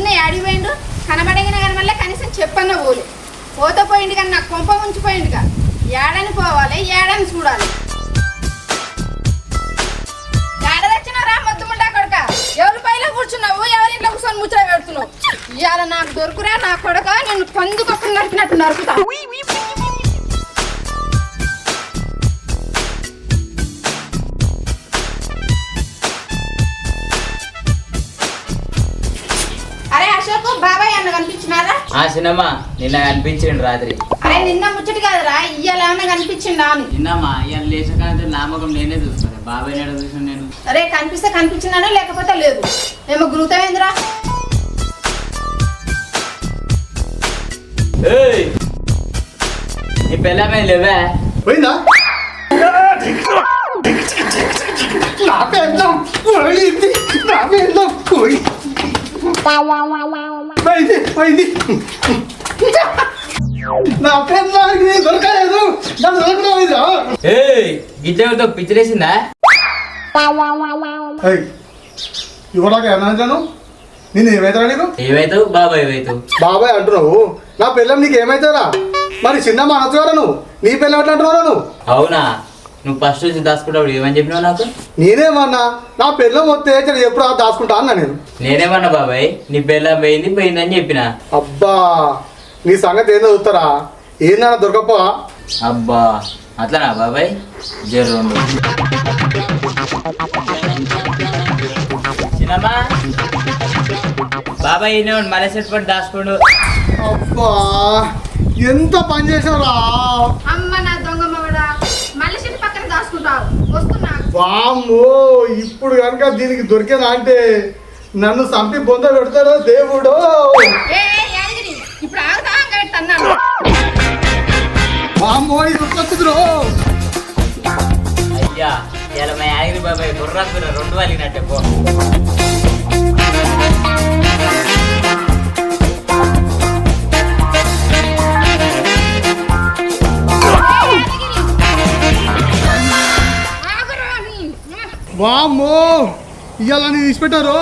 ఈ ముద్దు వాడకావు పొద్దున్నే ఆడిపోయిండు కనబడగిన కానీ వల్ల కనీసం చెప్పన్న పోలే. పోతే పోయిండు కానీ నాకు కొంప ఉంచిపోయిండుగా. ఏడని పోవాలి ఏడని చూడాలి. ఏడ తెచ్చినారా మొత్తం ఉంటా కొడక? ఎవరి పైన కూర్చున్నావు? ఎవరి ఇంట్లో కూర్చొని ముచ్చట పెడుతున్నావు? ఇవాళ నాకు దొరుకురా నా కొడక నేను పందుకొక్కలు నరికినట్టు నరుకుతా. అన్న కనిపించినారా? ఆ సినిమా నిన్న కనిపించిండు రాత్రి. అరే నిన్న ముచ్చటి కాదురా ఇయ్యాల ఏమన్నా కనిపించిందా అని. నిన్నమ్మా ఇవాళ లేచిన కానీ నామకం నేనే చూస్తాను బాబాయ్ నేడ చూసాను నేను? అరే కనిపిస్తే కనిపించినాను లేకపోతే లేదు. ఏమో గురుతమేంద్రా? ఏయ్! నీ పిల్లమే లేవే? పోయిందా? నా పెళ్ళం పోయింది నా పెళ్ళం పోయి. పోయింది పోయింది నా దొరకలేదు. నన్ను పిచ్చిలేసిందా? ఇవ్వడాక ఏమన్నాను నేను నీకు? ఏవైతావు బాబాయ్ ఏవైతావు బాబాయ్ అంటున్నావు. నా పిల్లం నీకు ఏమైతారా? మరి చిన్న మనసుగారా నువ్వు. నీ పిల్లం ఎట్లా అంటున్నారా నువ్వు? అవునా? నువ్వు ఫస్ట్ వచ్చి దాచుకుంటావు ఏమని చెప్పినావు నాకు? నేనేమన్నా నా పిల్లం వస్తే ఇక్కడ ఎప్పుడు దాచుకుంటా అన్నా నేను. నేనేమన్నా బాబాయ్ నీ పిల్ల పోయింది పోయిందని చెప్పిన? అబ్బా నీ సంగతి ఏందో చూస్తారా ఏందన్నా దొరకప్ప అబ్బా అట్లనా బాబాయ్? జరు చిన్నమ్మా? బాబాయ్ ఈయన మలసెట్ పడి దాచుకోండు. అబ్బా ఎంత పని చేసావురా అమ్మ నా వామ్మో ఇప్పుడు కనుక దీనికి దొరికేదా అంటే నన్ను చంపి బొంద పెడతారో దేవుడు. వామ్మో ఇది ఉత్పత్తులు అయ్యా ఇలా మా యాగిరి బాబాయ్ బుర్ర రెండు వాలినట్టే పో. వామ్మో! ఇవాళ నేను ఇచ్చిపెట్టారు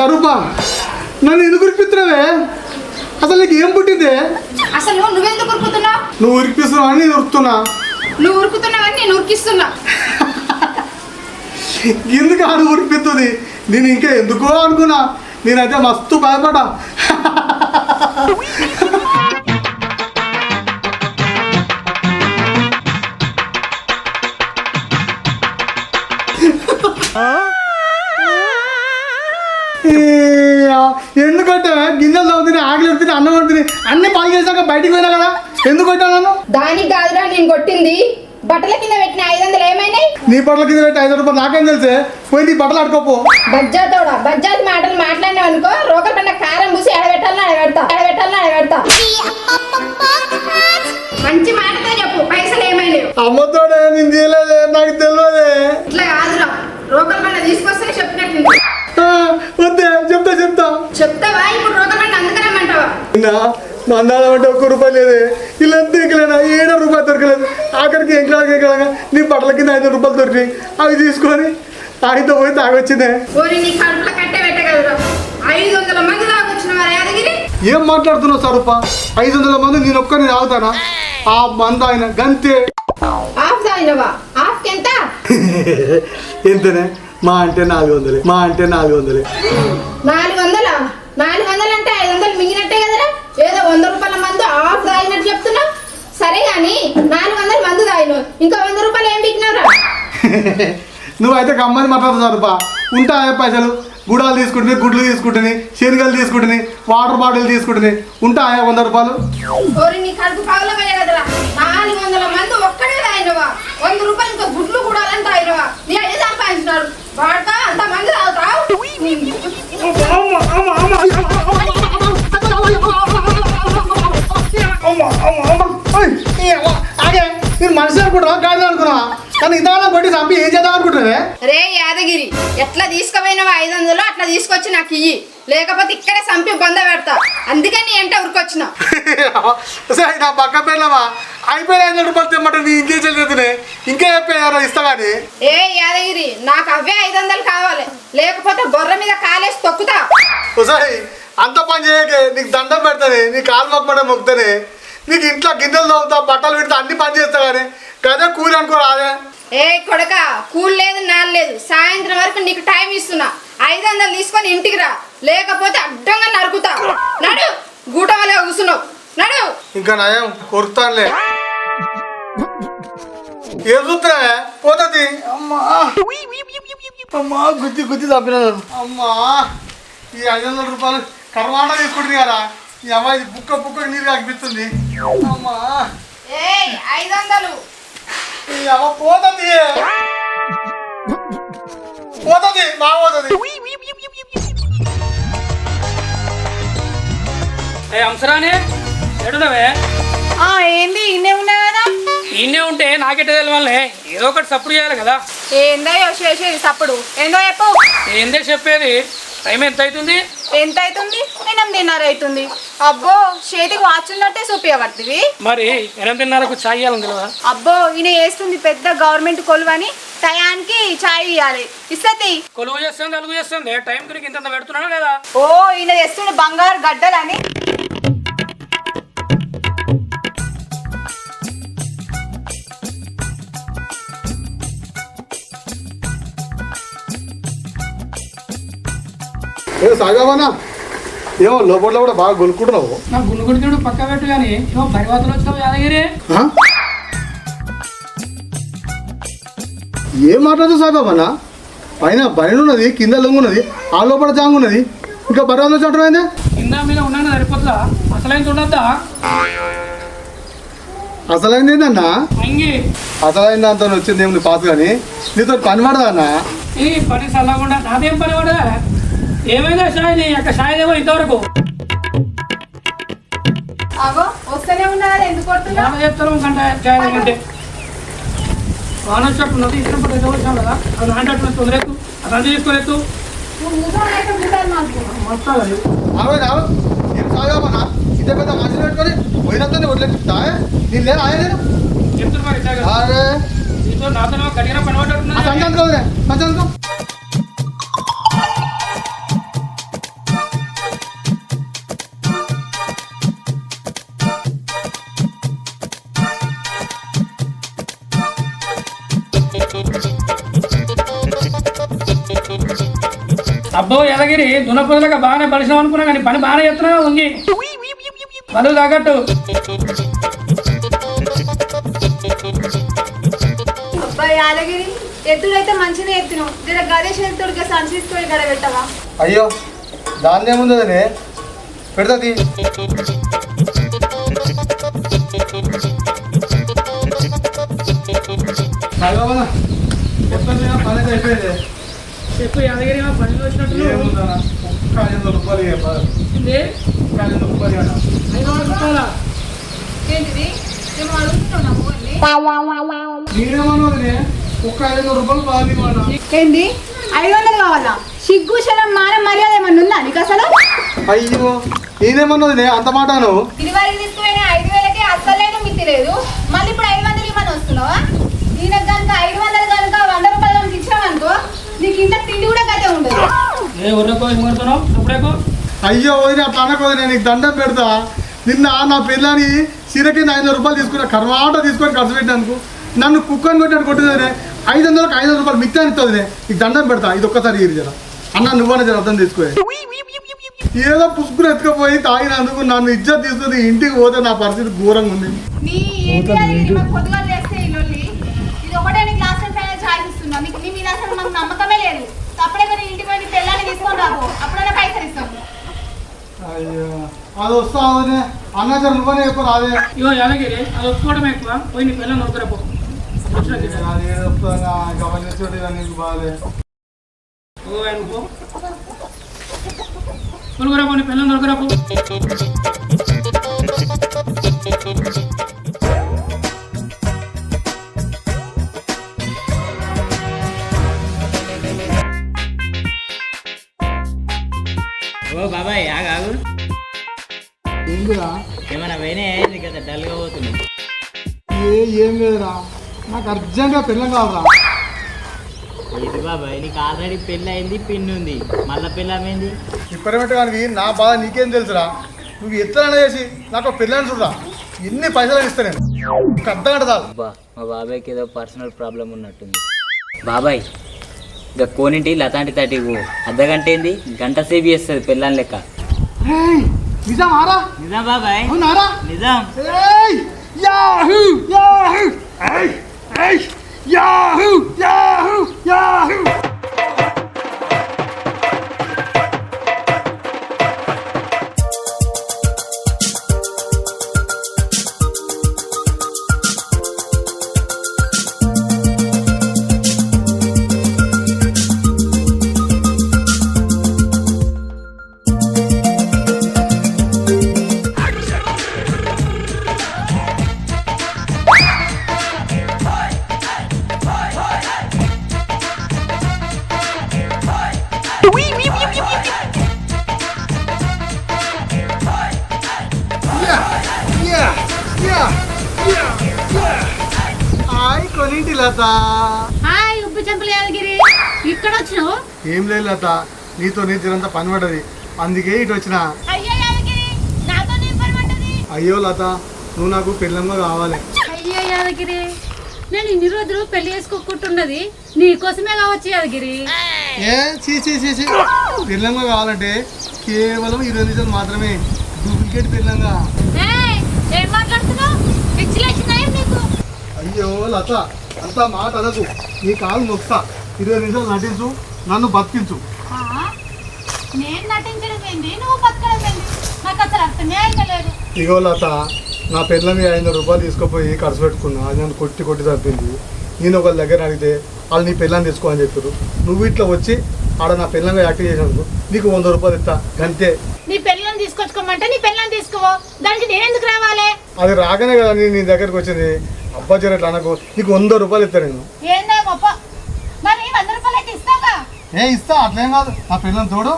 వసే సరూపా నన్ను ఎందుకు ఉరిపిస్తున్నావే అసలు నీకు ఏం పుట్టింది? అసలు నువ్వెందుకు ఉరుకుతున్నావు నువ్వు ఉరిపిస్తున్నావు అని నేను ఉరుకుతున్నా. నువ్వు ఉరుకుతున్నావని నేను ఉరికిస్తున్నా. ఎందుకు ఆడు ఉరిపిస్తుంది నేను ఇంకా ఎందుకో అనుకున్నా. నేనైతే మస్తు భయపడ్డా. ఎందుకంటే గిన్నెలు తవ్వుతుంది ఆకలి ఉంటుంది అన్నం ఉంటుంది అన్ని పాలు చేశాక బయటికి పోయినా కదా? ఎందుకు కొట్టాను నన్ను? దానికి కాదురా నేను కొట్టింది. బట్టల కింద పెట్టిన ఐదు వందలు ఏమైనాయి? నీ బట్టల కింద పెట్టి ఐదు రూపాయలు నాకేం తెలిసే? పోయి నీ బట్టలు ఆడుకోపో బజ్జాతోడా? బజ్జాతి మాటలు మాట్లాడినావు అనుకో రోకల పైన కారం పూసి ఎడబెట్టాలని ఎడబెడతా ఎడబెట్టాలని ఎడబెడతా మంచి మాటతో చెప్పు పైసలు ఏమైనాయి? అమ్మతోడే నేను నాకు తెలియదే. ఇట్లా కాదురా రోకల పైన తీసుకొస్తే చెప్పినట్టుంది. ఆ, వద్దే చెప్తా చెప్తా. చెప్తావా? ఇప్పుడు మందాలం అంటే ఒక్క రూపాయి లేదే. ఇలా ఎక్కలేనా ఏడో రూపాయలు దొరకలేదు. ఆఖరికి ఎంకలా ఎంకలాగా నీ బట్టల కింద ఐదు రూపాయలు దొరికాయి అవి తీసుకొని ఆయనతో పోయి తాగొచ్చిందే. ఏం మాట్లాడుతున్నావు సరూప? ఐదు వందల మంది నేను ఒక్కరిని తాగుతానా? ఆ మంద ఆయన గంతే. ఎంతనే? మా అంటే నాలుగు వందలే. మా అంటే నాలుగు వందలే. నాలుగు వందలా? నాలుగు వందలు అంటే ఐదు వందలు మింగినట్టే కదరా? ఏదో వంద రూపాయల మందు ఆఫ్ తాగినట్టు చెప్తున్నావు సరే గాని నాలుగు వందలు మందు తాగిన ఇంకా వంద రూపాయలు ఏం బిగినవరా నువ్వైతే గమ్మని మాట్లాడుతావు సరూప ఉంటా పైసలు? గుడాలు తీసుకుంటుని గుడ్లు తీసుకుంటుని శనగలు తీసుకుంటుని వాటర్ బాటిల్ తీసుకుంటుని ఉంటాయా వంద రూపాయలు? నాలుగు వందల మంది ఒక్కడే తాగినవా వంద రూపాయలు ఇంకా గుడ్లు అని తాగినవా సంపాదించినాడు. వాడతా అంత మంది తాగుతావు నేను మనిషి అనుకుంటున్నా గాడి అనుకున్నా కానీ ఇదాన కొట్టి చంపి ఏం చేద్దాం అనుకుంటున్నావే? రే యాదగిరి ఎట్లా తీసుకుపోయినవా ఐదు వందలు అట్లా తీసుకొచ్చి నాకు ఇయ్యి. లేకపోతే ఇక్కడే సంపి బంద పెడతా. అందుకని నీ ఎంట ఉరికొచ్చిన. సరే నా పక్క పిల్లవా అయిపోయిన ఐదు రూపాయలు తెమ్మంటే నీ ఇంకే చెల్లితే ఇంకే చెప్పారు ఇస్తా కానీ ఏ యాదగిరి నాకు అవే ఐదు వందలు కావాలి. లేకపోతే గొర్రె మీద కాలేసి తొక్కుతా. ఒకసారి అంత పని చేయకే నీకు దండం పెడతానే నీ కాలు మొక్కమంటే మొక్కుతానే. నీకు ఇంట్లో గిన్నెలు తవ్వుతా బట్టలు పెడతా అన్ని పని చేస్తా కానీ కదే కూలి అనుకో రాదే. ఏ కొడక కూల్ లేదు నాలు లేదు. సాయంత్రం వరకు నీకు టైం ఇస్తున్నా. ఐదు వందలు తీసుకొని ఇంటికి రా. లేకపోతే అడ్డంగా నరుకుతా. నడు గూట వల్ల కూర్చున్నావు. నడు. ఇంకా నయం కొరుతానులే ఏం చూస్తున్నావే? పోతుంది. అమ్మా. అమ్మా గుద్ది గుద్ది తప్పినాను అమ్మా ఈ ఐదు వందల రూపాయలు కర్మాటా తీసుకుంటుంది కదా. ఈ అమ్మాయి బుక్క బుక్క నీరు కనిపిస్తుంది అమ్మా. ఏ ఐదు వందలు. అమ్మ పోతుంది పోతుంది పోతుంది ఏ అంశరానే ఎడునవే ఆ ఏంది ఇన్నే ఉన్నాయి కదా? ఈయనే ఉంటే నాకెట్ట తెలవాలే ఏదో ఒకటి సప్పుడు చేయాలి కదా. ఏందో చేసేది సప్పుడు. ఏందో చెప్పు. ఏందే చెప్పేది? టైం ఎంత అవుతుంది ఎంత అవుతుంది ఎనిమిదిన్నర అవుతుంది అబ్బో చేతికి వాచ్ ఉన్నట్టే చూపించబడుతుంది మరి ఎనిమిదిన్నరకు ఛాయ్ ఇవ్వాలని తెలియదా అబ్బో ఈయన వేస్తుంది పెద్ద గవర్నమెంట్ కొలువని టయానికి చాయ్ ఇవ్వాలి ఇస్తతి. కొలువు చేస్తుంది అలుగు చేస్తుంది. టైం గురించి ఇంత పెడుతున్నానా లేదా? ఓ ఈయన తెస్తుండే బంగారు గడ్డలని. సాగావానా? ఏమో లోపల కూడా బాగా గొలుకుంటున్నావు నా గుండు పక్క పెట్టు కానీ ఏమో పరివర్తన వచ్చినావు యాదగిరి. ఆ? ఏం మాట్లాడుతూ సాగావన్నా పైన బయట ఉన్నది కింద లొంగున్నది ఆ లోపల జాంగ్ ఉన్నది. ఇంకా బర్రెలు చట్టం అయిందే కింద మీద ఉన్నాను సరిపోతుందా? అసలైన ఉండద్దా అసలైంది ఏందన్నా? అంగి. అసలైన దాంతో వచ్చింది ఏమి పాత కానీ నీతో పని పడదా అన్న? ఈ పని చల్లకుండా నాదేం పని పడదా? ఏమైందా షాయి నీ యొక్క షాయి ఏమో ఇంతవరకు. అగో వస్తూనే ఉన్నారు? ఎందుకు గంట ఛాయ్ అంటే. ఉన్నది వచ్చాం కదా అది అది తీసుకోలేదు పెద్ద మనుషులు పెట్టుకొని పోయినంతనే వదిలేస్తా నేను లేదు ఆయన నేను చెప్తున్నా నీతో పని అబ్బో యాదగిరి దున్నపోతులుగా బాగానే పరిశ్రమ అనుకున్నా కానీ పని బాగానే చేస్తున్నావు వంగి? బలు తగ్గట్టు. అబ్బా యాదగిరి ఎత్తుడైతే మంచిగా ఎత్తున్నావు జర గదేష్ ఎత్తుడికి సంచిస్తూ ఇక్కడ పెట్టవా? అయ్యో దాన్ని ఏముంది అదే పెడతాది సాగావన్నా చెప్పండి పని అయిపోయింది. చెప్పు యాదగిరి మా పని? వచ్చినట్టు? ఏంటిది? మేము అడుగుతున్నాము ఏంది? ఐదు వందలు కావాలా? సిగ్గు శరం మాన మర్యాద ఏమన్నా ఉందా నీకు అసలు? అయ్యో నేనేమన్నది అంత మాటను ఇది వరకు తీసుకుపోయిన ఐదు వేలకి అస్సలేను లేదు. మళ్ళీ ఇప్పుడు ఐదు వందలు ఇవ్వని వస్తున్నావా? దీనికి కనుక ఐదు వందలు కనుక వంద రూపాయలు కనుక ఇచ్చావనుకో నీకు ఇంత తిండి కూడా గదే ఉండదు. ఏ ఉర్రకో ఏం కొడుతున్నావు? అప్పుడేకో అయ్యో వదిన అట్లా అనకు వదిన నీకు దండం పెడతా. నిన్న నా పిల్లని చీర కింద ఐదు వందల రూపాయలు తీసుకున్నా. కర్మాట తీసుకొని ఖర్చు పెట్టాను నన్ను కుక్కని కొట్టాను కొట్టింది ఐదు వందలకు ఐదు వందల రూపాయలు మిగతా ఇస్తుంది నీకు దండం పెడతా. ఇది ఒక్కసారి ఇరు జర. అన్న నువ్వనే జర అర్థం తీసుకో ఏదో పుసుకుని ఎత్తుకపోయి తాగినందుకు నన్ను ఇజ్జత్ తీసుకుని ఇంటికి పోతే నా పరిస్థితి ఘోరంగా ఉంది నీ ఏంటి అది? ఇది మాకు పొద్దుగా చేస్తే ఈ లొల్లి. ఇది ఒకటే నీకు లాస్ట్ టైం ఫైనల్ ఛాయిస్ ఇస్తున్నా నీకు నీ మీద అసలు మాకు నమ్మకమే లేదు తప్పుడే కానీ ఇంటికి పోయి నీ పిల్లని తీసుకొని కూడా పో అప్పుడైనా పైసలు ఇస్తాం అయ్యో అది వస్తా అదే అన్న జర నువ్వనే చెప్పు రాదే ఇగో యాదగిరి అది ఒప్పుకోవడం ఎక్కువ పోయి నీ పిల్లలు నొక్కరపో అది ఏదో వస్తుందా గమనించండి నీకు ఓ బాబాయ్ ఆగు ఆగు. ఏందిరా ఏమైనా పోయినా ఏంది కదా డల్గా పోతుంది ఏ ఏం లేదురా. నాకు అర్జెంట్గా పెళ్ళం కావాలరా ఇది బాబాయ్ నీకు ఆల్రెడీ పెళ్ళి అయింది పిన్ ఉంది మళ్ళీ పెళ్ళి అయింది ఇప్పటిమెంట్ కానీ నా బాధ నీకేం తెలుసురా? నువ్వు ఎత్తనైనా చేసి నాకు పెళ్ళని చూడరా? ఎన్ని పైసలు ఇస్తా నేను. చాలు. అబ్బా మా బాబాయ్కి ఏదో పర్సనల్ ప్రాబ్లం ఉన్నట్టుంది. బాబాయ్ ఇక కోనింటి లతాంటి తటి అర్ధగంట ఏంది గంట సేపు చేస్తుంది పెళ్ళాని లెక్క. నిజం బాబాయ్. నిజం. లత. హాయ్ ఉప్పు చెంపలు యాదగిరి. ఇక్కడ వచ్చినావు? ఏం లేదు లత. నీతో నీ తిరంత పని పడ్డది. అందుకే ఇటు వచ్చిన. అయ్యో యాదగిరి నాతో నీ పని పడ్డది. అయ్యో లత నువ్వు నాకు పెళ్ళంగా కావాలి. అయ్యో యాదగిరి నేను ఇన్ని రోజులు పెళ్ళి చేసుకోకుంటున్నది నీకోసమే కావచ్చు యాదగిరి. ఏ చీ చీ చీ చీ పెళ్ళంగా కావాలంటే కేవలం ఇరవై నిమిషాలు మాత్రమే. డూప్లికేట్ పెళ్ళంగా. ఏం మాట్లాడుతున్నావు? అయ్యో లత అంత మాట అనకు. నీ కాలు నొక్తా. ఇరవై నిమిషాలు నటించు నన్ను బతికించు. ఆ? నేను నటించడం ఏంది? నువ్వు బతకడం ఏంది? నాకు అసలు అర్థమే అయితలేదు ఇగో లత నా పెళ్ళమి ఐదు వందల రూపాయలు తీసుకుపోయి ఖర్చు పెట్టుకున్నా. అది నన్ను కొట్టి కొట్టి తప్పింది నేను ఒకళ్ళ దగ్గర అడిగితే వాళ్ళు నీ పెళ్ళని తీసుకో అని చెప్పారు. నువ్వు ఇట్లా వచ్చి ఆడ నా పెళ్ళంగా యాక్టివ్ చేసినందుకు నీకు వంద రూపాయలు ఇస్తా. అంతే నీ పెళ్ళని తీసుకొచ్చుకోమంటే నీ పెళ్ళని తీసుకో. దానికి నేను ఎందుకు రావాలి? అది రాగానే కదా నేను నీ దగ్గరకు వచ్చింది. అబ్బా జరట్లా అనకు. నీకు వంద రూపాయలు ఇస్తా నేను. ఏందో గొప్ప? మరి వంద రూపాయలకి ఇస్తావా ఏ ఇస్తా. అట్లేం కాదు. నా పెళ్ళని తోడు.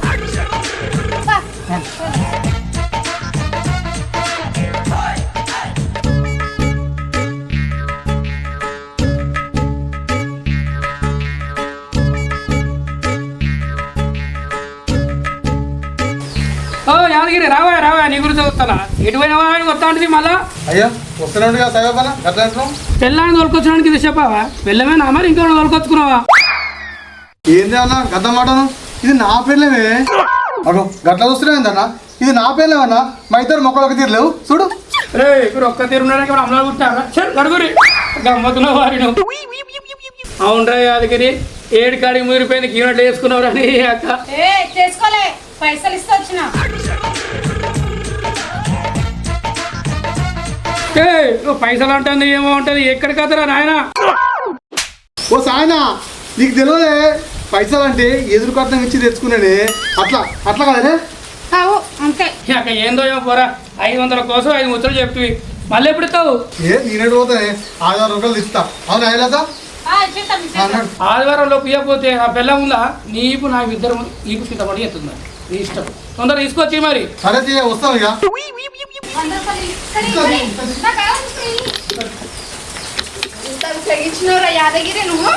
యాదగిరి రావా రావా నీ గురించి వస్తానా ఎటు పోయినావా అని వస్తా ఉంటుంది మళ్ళా? అయ్యా వస్తున్నాడు కదా సైబాబానా అట్లా అంటున్నావు పెళ్ళాన్ని తోలుకొచ్చడానికి ఇది చెప్పావా? పెళ్ళమేనా మరి ఇంకోటి తోలుకొచ్చుకున్నావా? ఏంది అన్న గద్ద మాటను? ఇది నా పెళ్ళమే? అగో గట్ల చూస్తున్నాయిందన్న ఇది నా పెళ్ళేమన్నా? మా ఇద్దరు మొక్కలు తీరలేవు చూడు. రే ఇక్కడ ఒక్క తీరు ఉన్నాడు ఇక్కడ అమలాలు కుట్టారా గడుగురి గమ్మతున్న వారిను అవునరా యాదగిరి. ఏడు కాడికి మురిపోయింది కీనట్లు వేసుకున్నావు నీ అక్క. ఏ చేసుకోలే. పైసలు ఇస్తూ వచ్చిన. ఏ నువ్వు పైసలు అంటుంది ఏమో ఉంటుంది ఎక్కడ కదరా నాయన? ఓ సాయన నీకు తెలియదే పైసలు అంటే ఎదురు కట్నం ఇచ్చి తెచ్చుకున్నానే. అట్లా అట్లా కదనే? అవు అంతే. అక్క ఏందో ఏమో పోరా. ఐదు వందల కోసం ఐదు ముచ్చలు చెప్తివి. మళ్ళీ ఎప్పుడు ఇస్తావు? ఏ నేనేడు పోతానే ఆరు రూపాయలు ఇస్తా. అవునా అయ్యలేదా ఆ, ఇచ్చేస్తాం, ఇచ్చేస్తాం. అన్నాడు. ఆదివారంలో పియ్యపోతే ఆ పిల్ల ఉందా? నీకు నాకు ఇద్దరు నీకు చింతపడి ఎత్తుంది? నీ ఇష్టం తొందర తీసుకొచ్చి మరి సరే తీయ వస్తాం ఇక తెగించినవరా యాదగిరి నువ్వు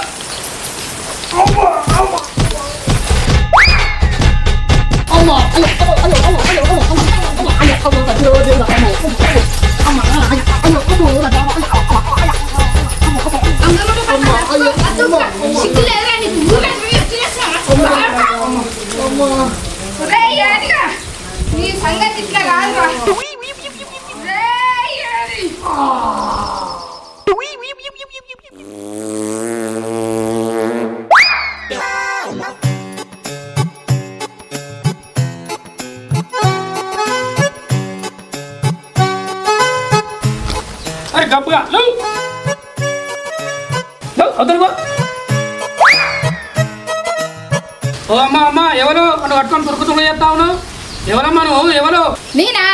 నువ్వు ఎవరు? నేనా?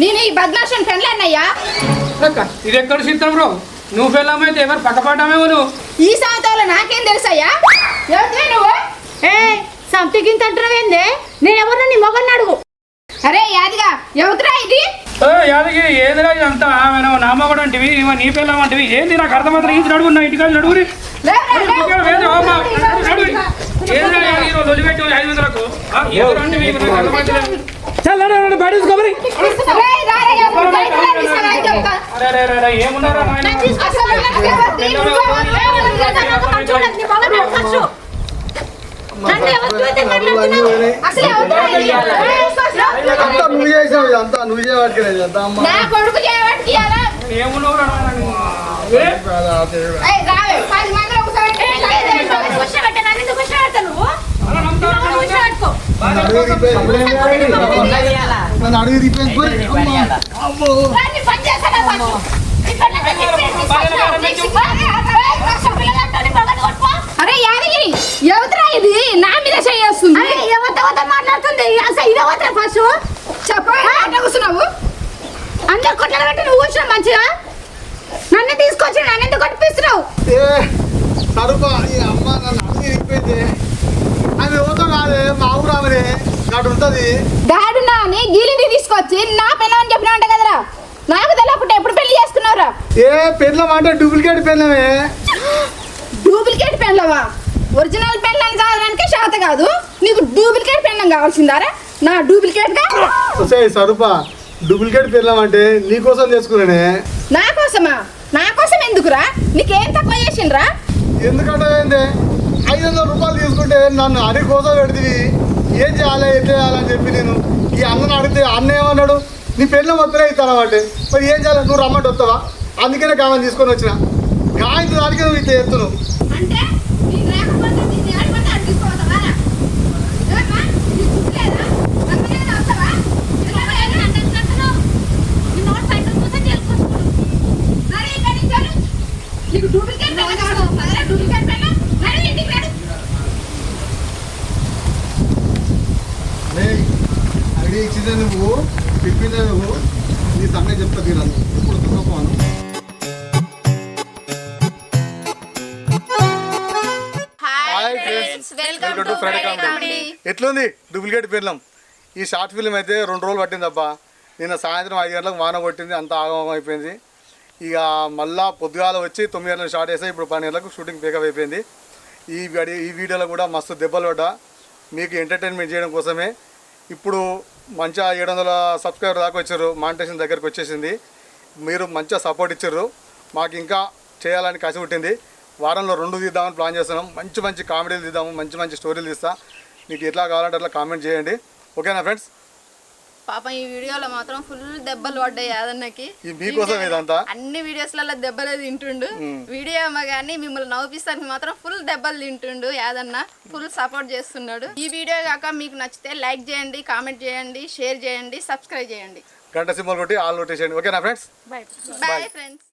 నేను ఈ బద్మాషన్ ఫ్రెండ్లే అన్నయ్యా ఇది ఎక్కడ చిత్రం బ్రో? నువ్వు పెళ్ళమైతే ఎవరు పక్కపడ్డామేమో నువ్వు ఈ సంవత్సరంలో నాకేం తెలుసయ్యా? ఎవరివే నువ్వు? ఏ సంతికింత అంటున్నావేందే నేను ఎవరు నీ మొగన్ని అడుగు. అరే యాదిగా ఎవరిరా ఇది? ఏ, యాదగిరి ఏదిరా ఇదంతా? ఆమెను నామగడ అంటివి ఇవ నీ పిల్లం అంటివి ఏంది నాకు అర్థమాత్రం ఈ నడుగు నా ఇంటికాడ నడుగురి లేవురా, లేవు. నడుగు, నడుగురి. ఏదిరా యాదగిరి రోజు వదిలిపెట్టి ఐదు వందలకు ఆ, ఎవరు అంటివి ఇవి నాకు అర్థమైతలేదు. చల్, నడు, నడు, బయట ఏమున్నారా ఇది? అంతా నువ్వు చేసావు ఇదంతా నువ్వు చేయబట్టుకోలేదు ఇదంతా అమ్మ కొడుకు ఇయ్యాలా? అడుగు అరే యాదగిరి ఇది నా మీద చేయేస్తుంది అరే, ఎవరితో మాట్లాడుతుంది అసలు ఇది ఎవరితో ఫస్ట్ కూర్చున్నావు అందరు కొట్టలు నువ్వు కూర్చున్నావు మంచిగా నన్ను తీసుకొచ్చి నన్ను ఎందుకు కొట్టిస్తున్నావు సరుపా ఈ అమ్మ నన్ను అడుగు ఇరిపోయింది ఆమె ఎవరితో కాదే మా ఊరు ఆమెనే. అటు ఉంటుంది. డాడు నాని గీలింటి తీసుకొచ్చి నా పిల్లని చెప్పినా అంట కదరా. నాకు తెలియకుండా ఎప్పుడు పెళ్ళి చేసుకున్నావురా? ఏ పెళ్ళం అంటే డూప్లికేట్ పెళ్ళమే. డూప్లికేట్ పెళ్ళవా? ఒరిజినల్ పెళ్ళని కావడానికి శాత కాదు. నీకు డూప్లికేట్ పెళ్ళం కావాల్సిందారా? నా డూప్లికేట్గా సరుపా డూప్లికేట్ పెళ్ళం అంటే నీకోసం చేసుకున్నానే. నా కోసమా? నా కోసం ఎందుకురా? నీకేం తక్కువ చేసిండ్రా? ఎందుకంటే ఏంటి ఐదు వందల రూపాయలు తీసుకుంటే నన్ను అరి కోసం పెడితే ఏం చేయాలి ఎట్లా చేయాలని చెప్పి నేను ఈ అన్నను అడిగితే అన్న ఏమన్నాడు? నీ పెళ్ళి మొత్తమే ఇస్తానమాట మరి ఏం చేయాలి? నువ్వు రమ్మంటే వస్తావా? అందుకనే కామని తీసుకొని వచ్చిన. గాయంత దానికి నువ్వు ఇట్లా ఎత్తును నీకు లేకపోతే దీన్ని ఆడిపోతే అటు తీసుకోవద్దావా ఏమ్మా? నీకు గుర్తు లేదా? రమ్మనేది వస్తావా? ఇలా వెళ్ళి నన్ను ఎందుకు అంటున్నావు? నీ నోటి సైడ్ చూస్తే తెలుసుకొచ్చుకోడు. సరే, ఇక్కడి నుంచి వెళ్ళు. నీకు డూప్లికేట్ పెళ్ళం కావాలి. సరే, డూప్లికేట్ పెళ్ళం. నడు, ఇంటికి నడు. ఐడి ఇచ్చిందే నువ్వు నీ సంగతి చెప్తా తీరాను దుఃఖపోను ఎట్లుంది? Duplicate film. ఈ షార్ట్ ఫిల్మ్ అయితే రెండు రోజులు పట్టింది అబ్బా నిన్న సాయంత్రం ఐదు గంటలకు వాన కొట్టింది అంత ఆగమం అయిపోయింది. ఇక మళ్ళా పొద్దుగాల వచ్చి తొమ్మిది గంటలకు స్టార్ట్ చేస్తే ఇప్పుడు పన్నెండు గంటలకు షూటింగ్ పికప్ అయిపోయింది. ఈ వీడియో ఈ వీడియోలో కూడా మస్తు దెబ్బలు పడ్డా. మీకు ఎంటర్టైన్మెంట్ చేయడం కోసమే. ఇప్పుడు మంచిగా ఏడు వందల సబ్స్క్రైబర్ దాకా వచ్చారు మానిటేషన్ దగ్గరికి వచ్చేసింది. మీరు మంచిగా సపోర్ట్ ఇచ్చారు. మాకు ఇంకా చేయాలని కసి పుట్టింది. వారంలో రెండు తీద్దామని ప్లాన్ చేస్తున్నాం. మంచి మంచి కామెడీలు తీద్దాము మంచి మంచి స్టోరీలు తీస్తా. మీకు ఎట్లా కావాలంటే అట్లా కామెంట్ చేయండి. ఓకేనా ఫ్రెండ్స్? పాపం ఈ వీడియోలో మాత్రం ఫుల్ దెబ్బలు పడ్డాయి యాదన్నకి. మీకోసం ఇదంతా? అన్ని వీడియోస్లలో దెబ్బలే తింటుండు. వీడియో కానీ మిమ్మల్ని నవ్విస్తానికి మాత్రం ఫుల్ దెబ్బలు తింటుండు యాదన్న. ఫుల్ సపోర్ట్ చేస్తున్నాడు. ఈ వీడియో కాక మీకు నచ్చితే లైక్ చేయండి కామెంట్ చేయండి షేర్ చేయండి సబ్స్క్రైబ్ చేయండి. గంట సింబల్ కొట్టి ఆల్ ఓకేనా ఫ్రెండ్స్ బాయ్ ఫ్రెండ్స్